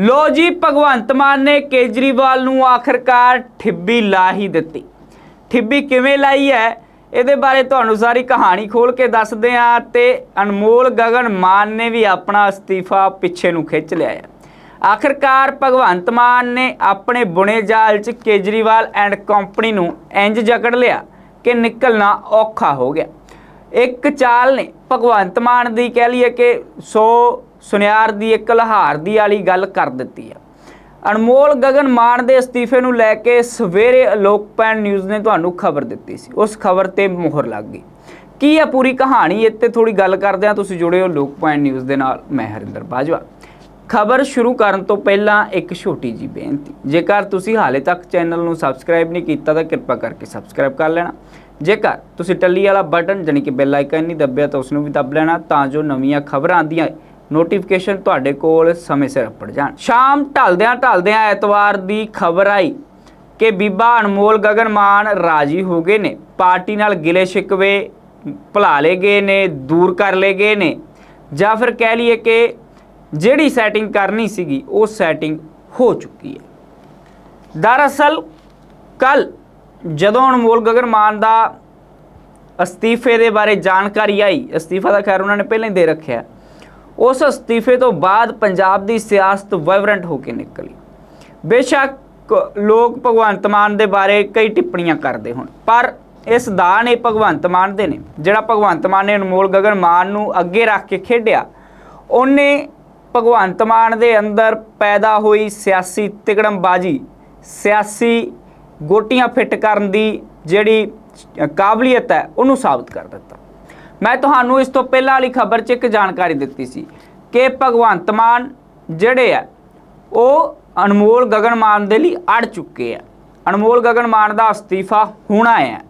ਲੋ ਜੀ, ਭਗਵੰਤ ਮਾਨ ਨੇ ਕੇਜਰੀਵਾਲ ਨੂੰ ਆਖਰਕਾਰ ਠਿੱਬੀ ਲਾ ਹੀ ਦਿੱਤੀ। ਠਿੱਬੀ ਕਿਵੇਂ ਲਾਈ ਹੈ? ਇਹਦੇ ਬਾਰੇ ਤੁਹਾਨੂੰ ਸਾਰੀ ਕਹਾਣੀ ਖੋਲ ਕੇ ਦੱਸਦੇ ਆ ਤੇ ਅਨਮੋਲ ਗਗਨ ਮਾਨ ਨੇ ਵੀ ਆਪਣਾ ਅਸਤੀਫਾ ਪਿੱਛੇ ਨੂੰ ਖਿੱਚ ਲਿਆ ਹੈ। ਆਖਰਕਾਰ ਭਗਵੰਤ ਮਾਨ ਨੇ ਆਪਣੇ ਬੁਣੇ ਜਾਲ 'ਚ ਕੇਜਰੀਵਾਲ ਐਂਡ ਕੰਪਨੀ ਨੂੰ ਇੰਜ ਜਕੜ ਲਿਆ ਕਿ ਨਿਕਲਣਾ ਔਖਾ ਹੋ ਗਿਆ। ਇੱਕ ਚਾਲ ਨੇ, ਭਗਵੰਤ ਮਾਨ ਦੀ ਕਹਿ ਲਈਏ ਕਿ 100 ਸੁਨਿਆਰ ਦੀ ਇੱਕ ਲਹਾਰ ਦੀ ਵਾਲੀ ਗੱਲ ਕਰ ਦਿੱਤੀ ਹੈ ਅਨਮੋਲ ਗਗਨ ਮਾਨ ਦੇ ਅਸਤੀਫੇ ਨੂੰ ਲੈ ਕੇ ਸਵੇਰੇ ਅਲੋਕ ਨਿਊਜ਼ ਨੇ ਤੁਹਾਨੂੰ ਖਬਰ ਦਿੱਤੀ ਸੀ। ਉਸ ਖਬਰ ਤੇ ਮੋਹਰ ਲੱਗ ਗਈ। ਕੀ ਹੈ ਪੂਰੀ ਕਹਾਣੀ? ਇੱਥੇ ਥੋੜੀ ਗੱਲ ਕਰਦੇ ਹਾਂ। ਤੁਸੀਂ ਜੁੜੇ ਹੋ ਲੋਕ ਪੈਨ ਨਿਊਜ਼ ਦੇ ਨਾਲ। ਮੈਂ ਹਰਿੰਦਰ ਬਾਜਵਾ। ਖਬਰ ਸ਼ੁਰੂ ਕਰਨ ਤੋਂ ਪਹਿਲਾਂ ਇੱਕ ਛੋਟੀ ਜੀ ਬੇਨਤੀ। ਜੇਕਰ ਤੁਸੀਂ ਹਾਲੇ ਤੱਕ ਚੈਨਲ ਨੂੰ ਸਬਸਕ੍ਰਾਈਬ ਨਹੀਂ ਕੀਤਾ, ਤਾਂ ਕਿਰਪਾ ਕਰਕੇ ਸਬਸਕ੍ਰਾਈਬ ਕਰ ਲੈਣਾ। ਜੇਕਰ ਤੁਸੀਂ ਟੱਲੀ ਵਾਲਾ ਬਟਨ, ਜਾਣੀ ਕਿ ਬੈਲ ਆਈਕਨ ਨਹੀਂ ਦੱਬਿਆ, ਤਾਂ ਉਸ ਨੂੰ ਵੀ ਦੱਬ ਲੈਣਾ, ਤਾਂ ਜੋ ਨਵੀਆਂ ਖਬਰਾਂ ਆਉਂਦੀਆਂ। ਨੋਟੀਫਿਕੇਸ਼ਨ ਤੁਹਾਡੇ ਕੋਲ ਸਮੇਂ ਸਿਰ ਅੱਪੜ ਜਾਣ। ਸ਼ਾਮ ਢਲਦਿਆਂ ਢਲਦਿਆਂ ਐਤਵਾਰ ਦੀ ਖਬਰ ਆਈ ਕਿ ਬੀਬਾ ਅਨਮੋਲ ਗਗਨ ਮਾਨ ਰਾਜੀ ਹੋ ਗਏ ਨੇ। ਪਾਰਟੀ ਨਾਲ ਗਿਲੇ ਸ਼ਿਕਵੇ ਭੁਲਾ ਲਏ ਗਏ ਨੇ, ਦੂਰ ਕਰ ਲਏ ਗਏ ਨੇ। ਜਾਂ ਫਿਰ ਕਹਿ ਲਈਏ ਕਿ ਜਿਹੜੀ ਸੈਟਿੰਗ ਕਰਨੀ ਸੀਗੀ, ਉਹ ਸੈਟਿੰਗ ਹੋ ਚੁੱਕੀ ਹੈ। ਦਰਅਸਲ ਕੱਲ ਜਦੋਂ ਅਨਮੋਲ ਗਗਨ ਮਾਨ ਦਾ ਅਸਤੀਫੇ ਦੇ ਬਾਰੇ ਜਾਣਕਾਰੀ ਆਈ, ਅਸਤੀਫਾ ਦਾ ਖੈਰ ਉਹਨਾਂ ਨੇ ਪਹਿਲਾਂ ਹੀ ਦੇ ਰੱਖਿਆ। ਉਸ ਅਸਤੀਫੇ ਤੋਂ ਬਾਅਦ ਪੰਜਾਬ ਦੀ ਸਿਆਸਤ ਵਾਈਬ੍ਰੈਂਟ ਹੋ ਕੇ ਨਿਕਲੀ। ਬੇਸ਼ੱਕ ਲੋਕ ਭਗਵੰਤ ਮਾਨ ਦੇ ਬਾਰੇ ਕਈ ਟਿੱਪਣੀਆਂ ਕਰਦੇ ਹੁਣ, ਪਰ ਇਸ ਦਾ ਨੇ ਭਗਵੰਤ ਮਾਨ ਦੇ ਨੇ, ਜਿਹੜਾ ਭਗਵੰਤ ਮਾਨ ਨੇ ਅਨਮੋਲ ਗਗਨ ਮਾਨ ਨੂੰ ਅੱਗੇ ਰੱਖ ਕੇ ਖੇਡਿਆ, ਉਹਨੇ ਭਗਵੰਤ ਮਾਨ ਦੇ ਅੰਦਰ ਪੈਦਾ ਹੋਈ ਸਿਆਸੀ ਤਿਕੜਮਬਾਜੀ, ਸਿਆਸੀ ਗੋਟੀਆਂ ਫਿੱਟ ਕਰਨ ਦੀ ਜਿਹੜੀ ਕਾਬਲੀਅਤ ਹੈ, ਉਹਨੂੰ ਸਾਬਤ ਕਰ ਦਿੱਤਾ। ਮੈਂ ਤੁਹਾਨੂੰ ਇਸ ਤੋਂ ਪਹਿਲਾਂ ਵਾਲੀ ਖਬਰ 'ਚ ਇੱਕ ਜਾਣਕਾਰੀ ਦਿੱਤੀ ਸੀ ਕਿ ਭਗਵੰਤ ਮਾਨ ਜਿਹੜੇ ਆ, ਉਹ ਅਨਮੋਲ ਗਗਨ ਮਾਨ ਦੇ ਲਈ ਅੜ ਚੁੱਕੇ ਆ। ਅਨਮੋਲ ਗਗਨ ਮਾਨ ਦਾ ਅਸਤੀਫਾ ਹੋਣਾ ਹੈ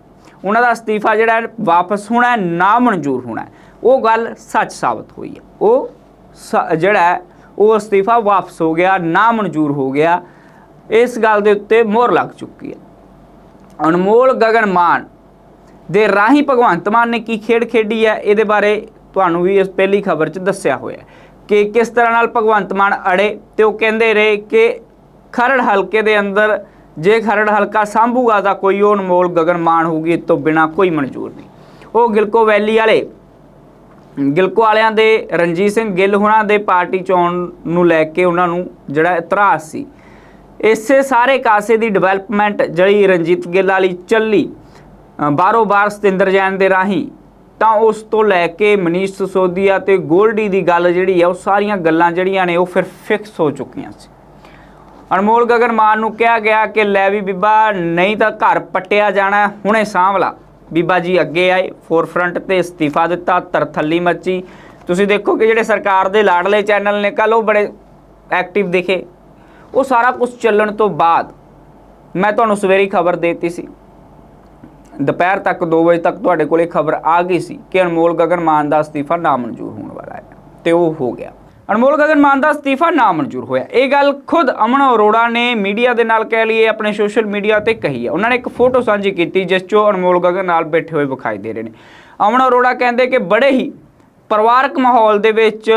ਉਹਨਾਂ ਦਾ ਅਸਤੀਫਾ ਜਿਹੜਾ ਵਾਪਸ ਹੋਣਾ ਨਾ ਮਨਜ਼ੂਰ ਹੋਣਾ ਉਹ ਗੱਲ ਸੱਚ ਸਾਬਤ ਹੋਈ ਹੈ। ਉਹ ਸ- ਜਿਹੜਾ ਹੈ, ਉਹ ਅਸਤੀਫਾ ਵਾਪਸ ਹੋ ਗਿਆ ਨਾ ਮਨਜ਼ੂਰ ਹੋ ਗਿਆ। ਇਸ ਗੱਲ ਦੇ ਉੱਤੇ ਮੋਹਰ ਲੱਗ ਚੁੱਕੀ ਹੈ। ਅਨਮੋਲ ਗਗਨ ਮਾਨ ਦੇ ਰਾਹੀਂ ਭਗਵੰਤ ਮਾਨ ਨੇ ਕੀ ਖੇਡ ਖੇਡੀ ਹੈ, ਇਹਦੇ ਬਾਰੇ ਤੁਹਾਨੂੰ ਵੀ ਇਸ ਪਹਿਲੀ ਖਬਰ 'ਚ ਦੱਸਿਆ ਹੋਇਆ ਕਿ ਕਿਸ ਤਰ੍ਹਾਂ ਨਾਲ ਭਗਵੰਤ ਮਾਨ ਅੜੇ ਤੇ ਉਹ ਕਹਿੰਦੇ ਰਹੇ ਕਿ ਖਰੜ ਹਲਕੇ ਦੇ ਅੰਦਰ ਜੇ ਖਰੜ ਹਲਕਾ ਸੰਭੂਗਾ ਤਾਂ ਕੋਈ ਉਹ ਅਨਮੋਲ ਗਗਨ ਮਾਨ ਹੋਊਗੀ, ਇਸ ਤੋਂ ਬਿਨਾ ਕੋਈ ਮਨਜ਼ੂਰ ਨਹੀਂ। ਉਹ ਗਿਲਕੋ ਵੈਲੀ ਵਾਲੇ, ਗਿਲਕੋ ਵਾਲਿਆਂ ਦੇ ਰਣਜੀਤ ਸਿੰਘ ਗਿੱਲ ਹੁਣਾਂ ਦੇ ਪਾਰਟੀ ਚੋਣ ਨੂੰ ਲੈ ਕੇ ਉਹਨਾਂ ਨੂੰ ਜਿਹੜਾ ਇਤਰਾਜ਼ ਸੀ। ਇਸੇ ਸਾਰੇ ਕਾਸੇ ਦੀ ਡਿਵੈਲਪਮੈਂਟ ਜਿਹੜੀ ਰਣਜੀਤ ਗਿੱਲ ਵਾਲੀ ਚੱਲੀ ਬਾਰੋ ਬਾਰ ਸਤਿੰਦਰ ਜੈਨ ਦੇ ਰਾਹੀਂ, ਤਾਂ ਉਸ ਤੋਂ ਲੈ ਕੇ ਮਨੀਸ਼ ਸਸੋਦੀਆ ਤੇ ਗੋਲਡੀ ਦੀ ਗੱਲ ਜਿਹੜੀ ਆ, ਉਹ ਸਾਰੀਆਂ ਗੱਲਾਂ ਜਿਹੜੀਆਂ ਨੇ, ਉਹ ਫਿਰ ਫਿਕਸ ਹੋ ਚੁੱਕੀਆਂ ਸੀ। ਅਨਮੋਲ ਗਗਨ ਮਾਨ ਨੂੰ ਕਿਹਾ ਗਿਆ ਕਿ ਲੈ ਵੀ ਬੀਬਾ, ਨਹੀਂ ਤਾਂ ਘਰ ਪੱਟਿਆ ਜਾਣਾ ਹੁਣੇ ਸਾਂਭਲਾ ਬੀਬਾ ਜੀ ਅੱਗੇ ਆਏ ਫੋਰਫਰੰਟ ਤੇ ਅਸਤੀਫਾ ਦਿੱਤਾ, ਤਰਥੱਲੀ ਮੱਚੀ। ਤੁਸੀਂ ਦੇਖੋ ਕਿ ਜਿਹੜੇ ਸਰਕਾਰ ਦੇ ਲਾਡਲੇ ਚੈਨਲ ਨੇ ਕੱਲ ਉਹ ਬੜੇ ਐਕਟਿਵ ਦਿਖੇ। ਉਹ ਸਾਰਾ ਕੁਝ ਚੱਲਣ ਤੋਂ ਬਾਅਦ ਮੈਂ ਤੁਹਾਨੂੰ ਸਵੇਰੀ ਖਬਰ ਦੇਤੀ ਸੀ। ਦੁਪਹਿਰ ਤੱਕ 2 ਵਜੇ ਤੱਕ ਤੁਹਾਡੇ ਕੋਲੇ ਖਬਰ ਆ ਗਈ ਸੀ ਕਿ ਅਨਮੋਲ ਗਗਨ ਮਾਨ ਦਾ ਅਸਤੀਫਾ ਨਾਮਨਜ਼ੂਰ ਹੋਣ ਵਾਲਾ ਹੈ ਤੇ ਉਹ ਹੋ ਗਿਆ। ਅਨਮੋਲ ਗਗਨ ਮਾਨ ਦਾ ਅਸਤੀਫਾ ਨਾਮਨਜ਼ੂਰ ਹੋਇਆ। ਇਹ ਗੱਲ ਖੁਦ ਅਮਨ ਅਰੋੜਾ ਨੇ ਮੀਡੀਆ ਦੇ ਨਾਲ ਕਹਿ ਲਈਏ, ਆਪਣੇ ਸੋਸ਼ਲ ਮੀਡੀਆ ਤੇ ਕਹੀ ਹੈ। ਉਹਨਾਂ ਨੇ ਇੱਕ ਫੋਟੋ ਸਾਂਝੀ ਕੀਤੀ ਜਿਸ 'ਚੋਂ ਅਨਮੋਲ ਗਗਨ ਨਾਲ ਬੈਠੇ ਹੋਏ ਵਿਖਾਈ ਦੇ ਰਹੇ ਨੇ। ਅਮਨ ਅਰੋੜਾ ਕਹਿੰਦੇ ਕਿ ਬੜੇ ਹੀ ਪਰਿਵਾਰਕ ਮਾਹੌਲ ਦੇ ਵਿੱਚ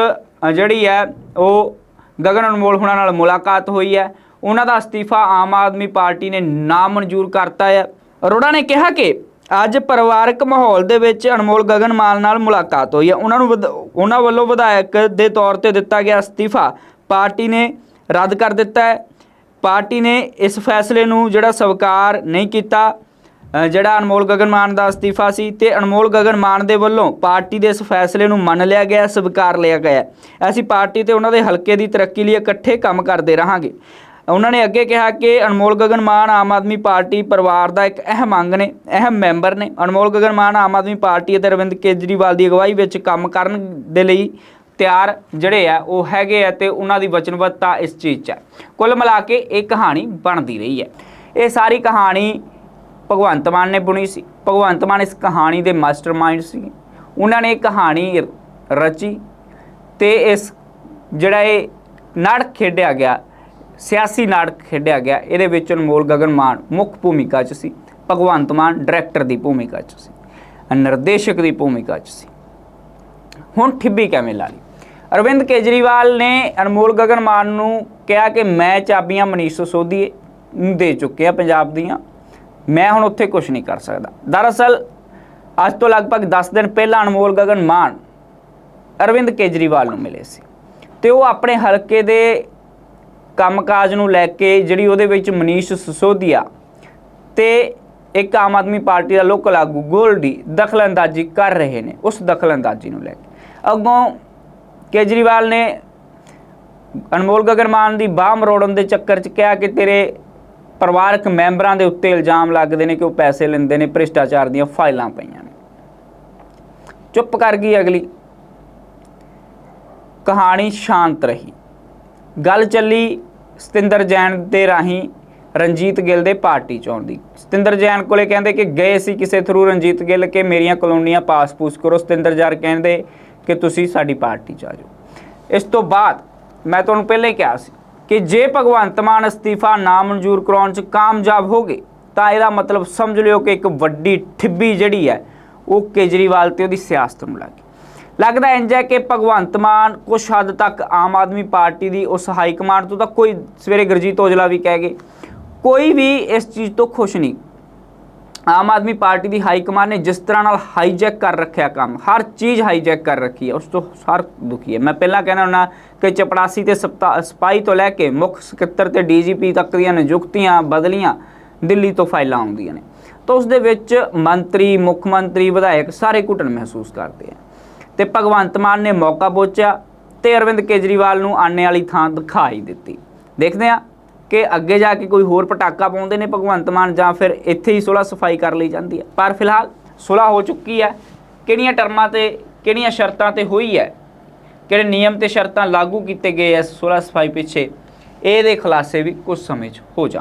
ਜਿਹੜੀ ਹੈ, ਉਹ ਗਗਨ ਅਨਮੋਲ ਹੁਣਾਂ ਨਾਲ ਮੁਲਾਕਾਤ ਹੋਈ ਹੈ। ਉਹਨਾਂ ਦਾ ਅਸਤੀਫਾ ਆਮ ਆਦਮੀ ਪਾਰਟੀ ਨੇ ਨਾਮਨਜ਼ੂਰ ਕਰਤਾ ਹੈ। ਅਰੋੜਾ ਨੇ ਕਿਹਾ ਕਿ ਅੱਜ ਪਰਿਵਾਰਕ ਮਾਹੌਲ ਦੇ ਵਿੱਚ ਅਨਮੋਲ ਗਗਨ ਮਾਨ ਨਾਲ ਮੁਲਾਕਾਤ ਹੋਈ ਹੈ। ਉਹਨਾਂ ਨੂੰ ਵਿਧ- ਉਹਨਾਂ ਵੱਲੋਂ ਵਿਧਾਇਕ ਦੇ ਤੌਰ ਤੇ ਦਿੱਤਾ ਗਿਆ ਅਸਤੀਫਾ ਪਾਰਟੀ ਨੇ ਰੱਦ ਕਰ ਦਿੱਤਾ ਹੈ। ਪਾਰਟੀ ਨੇ ਇਸ ਫੈਸਲੇ ਨੂੰ ਜਿਹੜਾ ਸਵੀਕਾਰ ਨਹੀਂ ਕੀਤਾ ਜਿਹੜਾ ਅਨਮੋਲ ਗਗਨ ਮਾਨ ਦਾ ਅਸਤੀਫਾ ਸੀ ਤੇ ਅਨਮੋਲ ਗਗਨ ਮਾਨ ਦੇ ਵੱਲੋਂ ਪਾਰਟੀ ਦੇ ਇਸ ਫੈਸਲੇ ਨੂੰ ਮੰਨ ਲਿਆ ਗਿਆ, ਸਵੀਕਾਰ ਲਿਆ ਗਿਆ ਅਸੀਂ ਪਾਰਟੀ ਤੇ ਉਹਨਾਂ ਦੇ ਹਲਕੇ ਦੀ ਤਰੱਕੀ ਲਈ ਇਕੱਠੇ ਕੰਮ ਕਰਦੇ ਰਹਾਂਗੇ। ਉਹਨਾਂ ਨੇ ਅੱਗੇ ਕਿਹਾ ਕਿ ਅਨਮੋਲ ਗਗਨ ਮਾਨ ਆਮ ਆਦਮੀ ਪਾਰਟੀ ਪਰਿਵਾਰ ਦਾ ਇੱਕ ਅਹਿਮ ਅੰਗ ਨੇ, ਅਹਿਮ ਮੈਂਬਰ ਨੇ। ਅਨਮੋਲ ਗਗਨ ਮਾਨ ਆਮ ਆਦਮੀ ਪਾਰਟੀ ਅਤੇ ਅਰਵਿੰਦ ਕੇਜਰੀਵਾਲ ਦੀ ਅਗਵਾਈ ਵਿੱਚ ਕੰਮ ਕਰਨ ਦੇ ਲਈ ਤਿਆਰ ਜਿਹੜੇ ਆ, ਉਹ ਹੈਗੇ ਆ ਤੇ ਉਹਨਾਂ ਦੀ ਵਚਨਬੱਧਤਾ ਇਸ ਚੀਜ਼ 'ਚ ਹੈ ਕੁੱਲ ਮਿਲਾ ਕੇ ਇਹ ਕਹਾਣੀ ਬਣਦੀ ਰਹੀ ਹੈ। ਇਹ ਸਾਰੀ ਕਹਾਣੀ ਭਗਵੰਤ ਮਾਨ ਨੇ ਬੁਣੀ ਸੀ। ਭਗਵੰਤ ਮਾਨ ਇਸ ਕਹਾਣੀ ਦੇ ਮਾਸਟਰਮਾਈਂਡ ਸੀ। ਉਹਨਾਂ ਨੇ ਇਹ ਕਹਾਣੀ ਰਚੀ ਤੇ ਇਸ ਜਿਹੜਾ ਇਹ ਨਾਟਕ ਖੇਡਿਆ ਗਿਆ ਸਿਆਸੀ ਨਾਟਕ ਖੇਡਿਆ ਗਿਆ। ਇਹਦੇ ਵਿੱਚ ਅਨਮੋਲ ਗਗਨ ਮਾਨ ਮੁੱਖ ਭੂਮਿਕਾ 'ਚ ਸੀ, ਭਗਵੰਤ ਮਾਨ ਡਾਇਰੈਕਟਰ ਦੀ ਭੂਮਿਕਾ 'ਚ ਸੀ, ਨਿਰਦੇਸ਼ਕ ਦੀ ਭੂਮਿਕਾ 'ਚ ਸੀ। ਹੁਣ ਠਿੱਬੀ ਕਿਵੇਂ ਲਾ ਲਈ? ਅਰਵਿੰਦ ਕੇਜਰੀਵਾਲ ਨੇ ਅਨਮੋਲ ਗਗਨ ਮਾਨ ਨੂੰ ਕਿਹਾ ਕਿ ਮੈਂ ਚਾਬੀਆਂ ਮਨੀਸ਼ ਸਿਸੋਦੀਏ ਨੂੰ ਦੇ ਚੁੱਕਿਆ ਪੰਜਾਬ ਦੀਆਂ, ਮੈਂ ਹੁਣ ਉੱਥੇ ਕੁਝ ਨਹੀਂ ਕਰ ਸਕਦਾ। ਦਰਅਸਲ, ਅੱਜ ਤੋਂ ਲਗਭਗ 10 ਦਿਨ ਪਹਿਲਾਂ ਅਨਮੋਲ ਗਗਨ ਮਾਨ ਅਰਵਿੰਦ ਕੇਜਰੀਵਾਲ ਨੂੰ ਮਿਲੇ ਸੀ ਤੇ ਉਹ ਆਪਣੇ ਹਲਕੇ ਦੇ ਕੰਮਕਾਜ ਨੂੰ ਲੈ ਕੇ ਜਿਹੜੀ ਉਹਦੇ ਵਿੱਚ ਮਨੀਸ਼ ਸਿਸੋਦੀਆ ਤੇ ਇੱਕ ਆਮ ਆਦਮੀ ਪਾਰਟੀ ਦਾ ਲੋਕਲ ਆਗੂ ਗੋਲਡੀ ਦਖਲਅੰਦਾਜ਼ੀ ਕਰ ਰਹੇ ਨੇ, ਉਸ ਦਖਲਅੰਦਾਜ਼ੀ ਨੂੰ ਲੈ ਕੇ। ਅੱਗੋਂ ਕੇਜਰੀਵਾਲ ਨੇ ਅਨਮੋਲ ਗਗਨ ਮਾਨ ਦੀ ਬਾਹ ਮਰੋੜਨ ਦੇ ਚੱਕਰ 'ਚ ਕਿਹਾ ਕਿ ਤੇਰੇ ਪਰਿਵਾਰਕ ਮੈਂਬਰਾਂ ਦੇ ਉੱਤੇ ਇਲਜ਼ਾਮ ਲੱਗਦੇ ਨੇ ਕਿ ਉਹ ਪੈਸੇ ਲੈਂਦੇ ਨੇ, ਭ੍ਰਿਸ਼ਟਾਚਾਰ ਦੀਆਂ ਫਾਈਲਾਂ ਪਈਆਂ ਨੇ। ਚੁੱਪ ਕਰ ਗਈ ਅਗਲੀ। ਕਹਾਣੀ ਸ਼ਾਂਤ ਰਹੀ। ਗੱਲ ਚੱਲੀ ਸਤਿੰਦਰ ਜੈਨ ਦੇ ਰਾਹੀਂ ਰਣਜੀਤ ਗਿੱਲ ਦੇ ਪਾਰਟੀ ਚ ਆਉਣ ਦੀ। ਸਤਿੰਦਰ ਜੈਨ ਕੋਲੇ ਕਹਿੰਦੇ ਕਿ ਗਏ ਸੀ ਕਿਸੇ ਥਰੂ ਰਣਜੀਤ ਗਿੱਲ ਕਿ ਮੇਰੀਆਂ ਕਲੋਨੀਆਂ ਪਾਸ-ਪੂਸ ਕਰੋ, ਸਤਿੰਦਰ ਜੈਨ ਕਹਿੰਦੇ ਕਿ ਤੁਸੀਂ ਸਾਡੀ ਪਾਰਟੀ ਚ ਆ ਜਾਓ। ਇਸ ਤੋਂ ਬਾਅਦ ਮੈਂ ਤੁਹਾਨੂੰ ਪਹਿਲਾਂ ਹੀ ਕਿਹਾ ਸੀ ਕਿ ਜੇ ਭਗਵੰਤ ਮਾਨ ਅਸਤੀਫਾ ਨਾ ਮਨਜ਼ੂਰ ਕਰਾਉਣ ਚ ਕਾਮਯਾਬ ਹੋ ਗਏ, ਤਾਂ ਇਹਦਾ ਮਤਲਬ ਸਮਝ ਲਿਓ ਕਿ ਇੱਕ ਵੱਡੀ ਠਿੱਬੀ ਜਿਹੜੀ ਹੈ, ਉਹ ਕੇਜਰੀਵਾਲ ਤੇ ਉਹਦੀ ਸਿਆਸਤ ਨੂੰ ਲੱਗ ਗਈ। ਲੱਗਦਾ ਇੰਜ ਹੈ ਕਿ ਭਗਵੰਤ ਮਾਨ ਕੁਛ ਹੱਦ ਤੱਕ ਆਮ ਆਦਮੀ ਪਾਰਟੀ ਦੀ ਉਸ ਹਾਈ ਕਮਾਂਡ ਤੋਂ ਤਾਂ ਕੋਈ ਸਵੇਰੇ ਗੁਰਜੀਤ ਔਜਲਾ ਵੀ ਕਹਿ ਗਏ। ਕੋਈ ਵੀ ਇਸ ਚੀਜ਼ ਤੋਂ ਖੁਸ਼ ਨਹੀਂ। ਆਮ ਆਦਮੀ ਪਾਰਟੀ ਦੀ ਹਾਈ ਕਮਾਂਡ ਨੇ ਜਿਸ ਤਰ੍ਹਾਂ ਨਾਲ ਹਾਈਜੈਕ ਕਰ ਰੱਖਿਆ ਕੰਮ, ਹਰ ਚੀਜ਼ ਹਾਈਜੈਕ ਕਰ ਰੱਖੀ ਹੈ, ਉਸ ਤੋਂ ਹਰ ਦੁਖੀ ਹੈ। ਮੈਂ ਪਹਿਲਾਂ ਕਹਿਣਾ ਹੁੰਦਾ ਕਿ ਚਪੜਾਸੀ ਤੇ ਸਪਤਾ- ਸਪਾਈ ਤੋਂ ਲੈ ਕੇ ਮੁੱਖ ਸਕੱਤਰ ਤੇ ਡੀਜੀਪੀ ਤੱਕ ਦੀਆਂ ਨਿਯੁਕਤੀਆਂ ਬਦਲੀਆਂ ਦਿੱਲੀ ਤੋਂ ਫਾਈਲਾਂ ਆਉਂਦੀਆਂ ਨੇ। ਤਾਂ ਉਸ ਦੇ ਵਿੱਚ ਮੰਤਰੀ, ਮੁੱਖ ਮੰਤਰੀ, ਵਿਧਾਇਕ ਸਾਰੇ ਘੁਟਨ ਮਹਿਸੂਸ ਕਰਦੇ ਆ। ਤੇ ਭਗਵੰਤ ਮਾਨ ਨੇ ਮੌਕਾ ਪਹੁੰਚਿਆ ਤੇ ਅਰਵਿੰਦ ਕੇਜਰੀਵਾਲ ਨੂੰ ਆਨੇ ਵਾਲੀ ਥਾਂ ਦਿਖਾਈ ਦਿੱਤੀ। ਦੇਖਦੇ ਆ ਕਿ ਅੱਗੇ ਜਾ ਕੇ ਕੋਈ ਹੋਰ ਪਟਾਕਾ ਪਾਉਂਦੇ ਨੇ ਭਗਵੰਤ ਮਾਨ ਜਾਂ ਫਿਰ ਇੱਥੇ ਹੀ ਸੁਲਾ ਸਫ਼ਾਈ ਕਰ ਲਈ ਜਾਂਦੀ ਹੈ। ਪਰ ਫਿਲਹਾਲ ਸੁਲਾ ਹੋ ਚੁੱਕੀ ਹੈ। ਕਿਹੜੀਆਂ ਟਰਮਾਂ ਤੇ, ਕਿਹੜੀਆਂ ਸ਼ਰਤਾਂ ਤੇ ਹੋਈ ਹੈ? ਕਿਹੜੇ ਨਿਯਮ ਤੇ ਸ਼ਰਤਾਂ ਲਾਗੂ ਕੀਤੇ ਗਏ ਐ ਸੁਲਾ ਸਫ਼ਾਈ ਪਿੱਛੇ? ਇਹਦੇ ਖੁਲਾਸੇ ਵੀ ਕੁਝ ਸਮੇਂ 'ਚ ਹੋ ਜਾਣ